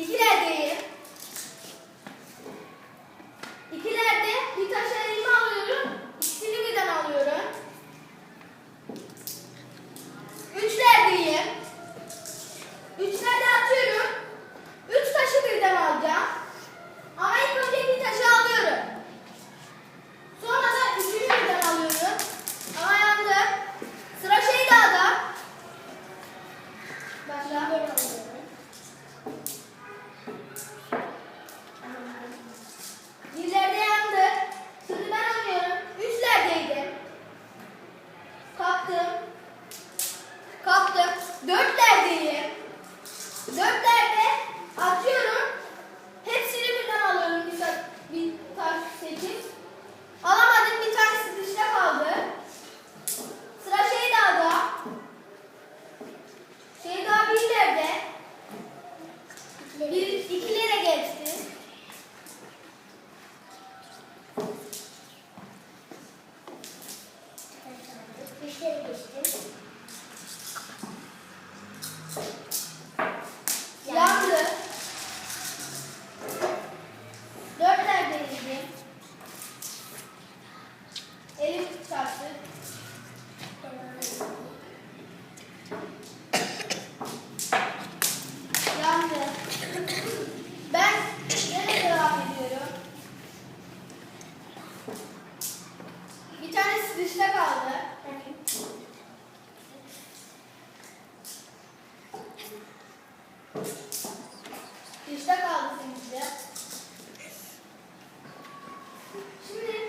İkilerde İkilerde bir taşla elimi alıyorum. İkisini birden alıyorum. Üçlerde Üçlerdeyim. Üçlerde atıyorum. Üç taşı birden alacağım. Ama ilk önce bir taşı alıyorum. Sonra da üçünü birden alıyorum. Ama yandım. Sıra şey daha da. Başla. Good Bir tanesi dışta kaldı. Dışta kaldı seninki. Şimdi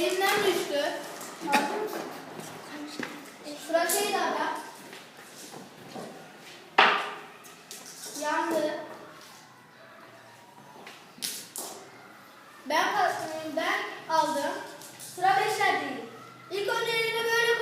Elimden düştü. Sıra şeylerde. Yandı. Ben, ben aldım. Sıra beşlerdeyim. İlk önce elimi böyle